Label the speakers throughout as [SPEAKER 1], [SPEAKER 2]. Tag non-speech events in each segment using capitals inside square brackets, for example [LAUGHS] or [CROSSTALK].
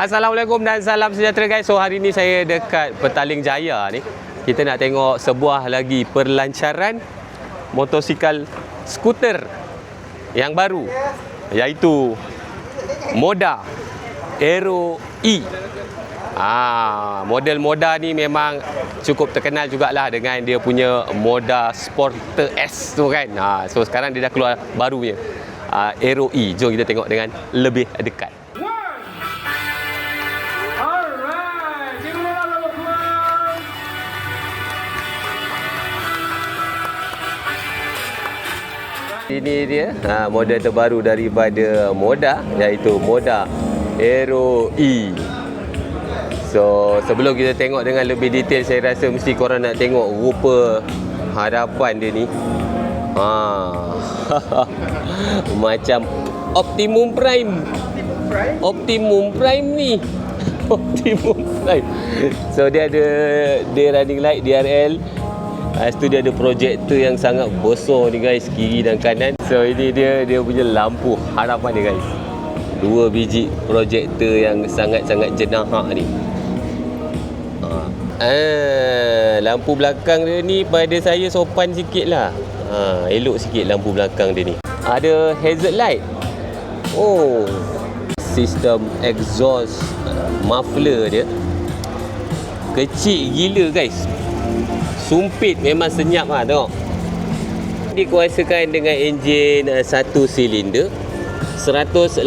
[SPEAKER 1] Assalamualaikum dan salam sejahtera guys. So hari ni saya dekat Petaling Jaya ni. Kita nak tengok sebuah lagi perlancaran motosikal skuter yang baru iaitu Moda Aero E. Ah, model Moda ni memang cukup terkenal jugalah dengan dia punya Moda Sporter S tu kan. Ah, so sekarang dia dah keluar barunya. Ah, Aero E. Jom kita tengok dengan lebih dekat. Ini dia ha, model terbaru daripada Moda iaitu Moda Aero E. So sebelum kita tengok dengan lebih detail saya rasa mesti korang nak tengok rupa hadapan dia ni. Ha. [LAUGHS] Macam Optimum Prime. Optimum Prime ni. [LAUGHS] Optimum Prime. So dia ada dia running light DRL Lepas tu dia ada projektor yang sangat besar ni guys. Kiri dan kanan. So ini dia dia punya lampu harapan dia guys. Dua biji projektor yang sangat-sangat jenahak ni. Ha. Ah, lampu belakang dia ni pada saya sopan sikit lah. Ha, Elok sikit lampu belakang dia ni. Ada hazard light. Oh. Sistem exhaust uh, muffler dia. Kecil gila guys Sumpit memang senyap lah tengok Dikuasakan dengan enjin uh, satu silinder 118.8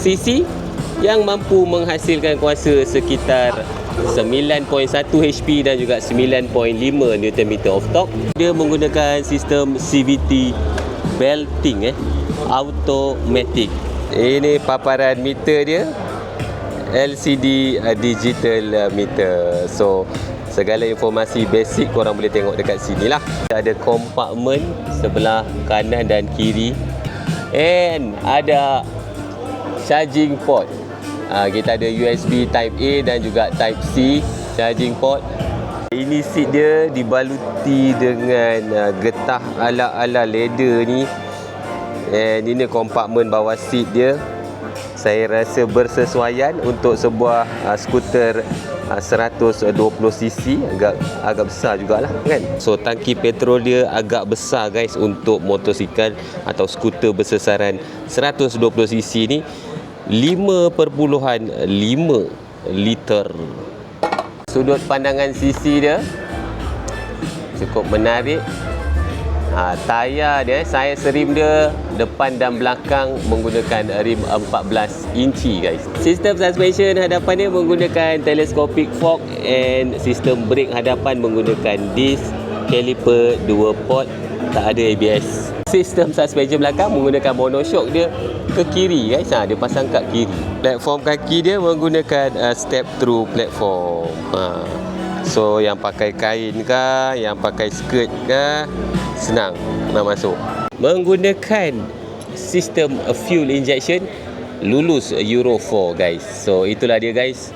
[SPEAKER 1] cc yang mampu menghasilkan kuasa sekitar 9.1 HP dan juga 9.5 Nm of torque. Dia menggunakan sistem CVT belting eh automatic. Ini paparan meter dia LCD uh, digital uh, meter. So segala informasi basic korang boleh tengok dekat sini lah. Ada kompartmen sebelah kanan dan kiri. And ada charging port. Uh, kita ada USB Type A dan juga Type C charging port. Ini seat dia dibaluti dengan uh, getah ala-ala leather ni. And ini kompartmen bawah seat dia. Saya rasa bersesuaian untuk sebuah uh, skuter uh, 120cc agak agak besar jugalah kan. So tangki petrol dia agak besar guys untuk motosikal atau skuter bersesaran 120cc ni 5.5 liter. Sudut pandangan sisi dia cukup menarik Ha, tayar dia, saya serim dia depan dan belakang menggunakan rim 14 inci guys. Sistem suspension hadapan dia menggunakan telescopic fork and sistem brake hadapan menggunakan disc caliper 2 port tak ada ABS. Sistem suspension belakang menggunakan monoshock dia ke kiri guys. Ha, dia pasang kat kiri. Platform kaki dia menggunakan uh, step through platform. Ha. So yang pakai kain ke, yang pakai skirt ke, senang nak masuk. Menggunakan sistem fuel injection lulus Euro 4 guys. So itulah dia guys.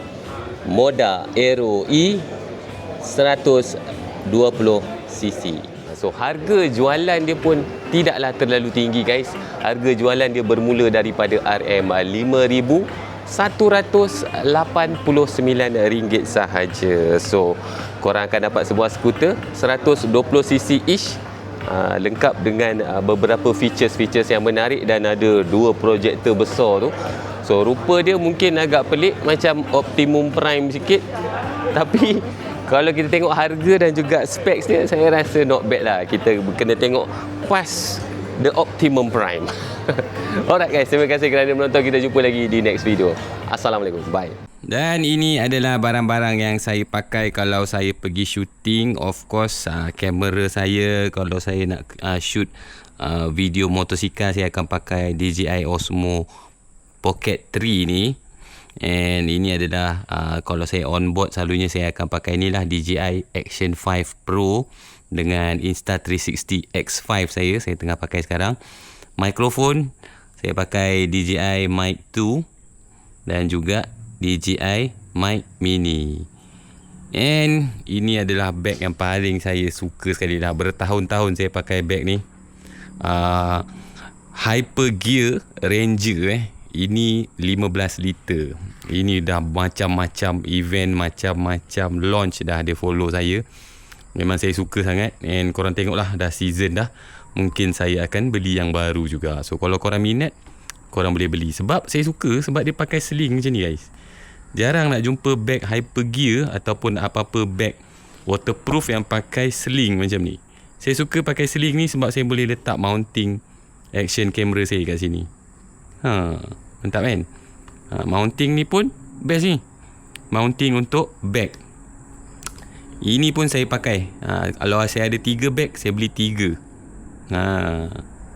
[SPEAKER 1] Moda Aero E 120cc. So harga jualan dia pun tidaklah terlalu tinggi guys. Harga jualan dia bermula daripada RM5000 RM189 sahaja. So, korang akan dapat sebuah skuter 120cc ish uh, lengkap dengan uh, beberapa features-features yang menarik dan ada dua projektor besar tu. So, rupa dia mungkin agak pelik macam Optimum Prime sikit. [LAUGHS] Tapi kalau kita tengok harga dan juga specs dia saya rasa not bad lah. Kita kena tengok pas the Optimum Prime. [LAUGHS] Alright guys, terima kasih kerana menonton. Kita jumpa lagi di next video. Assalamualaikum. Bye.
[SPEAKER 2] Dan ini adalah barang-barang yang saya pakai kalau saya pergi shooting. Of course, uh, kamera saya kalau saya nak uh, shoot uh, video motosikal saya akan pakai DJI Osmo Pocket 3 ni. And ini adalah uh, kalau saya on board selalunya saya akan pakai inilah DJI Action 5 Pro dengan Insta360 X5 saya saya tengah pakai sekarang. Mikrofon saya pakai DJI Mic 2 dan juga DJI Mic Mini. And ini adalah bag yang paling saya suka sekali dah bertahun-tahun saya pakai bag ni. Uh, Hyper Gear Ranger eh. ini 15 liter. Ini dah macam-macam event, macam-macam launch dah dia follow saya. Memang saya suka sangat and korang tengoklah dah season dah. Mungkin saya akan beli yang baru juga. So kalau korang minat, korang boleh beli. Sebab saya suka sebab dia pakai sling macam ni guys. Jarang nak jumpa bag hyper gear ataupun apa-apa bag waterproof yang pakai sling macam ni. Saya suka pakai sling ni sebab saya boleh letak mounting action camera saya kat sini. Ha, mantap kan? Ha, mounting ni pun best ni. Mounting untuk bag. Ini pun saya pakai. Ha, kalau saya ada tiga bag, saya beli tiga. Ha,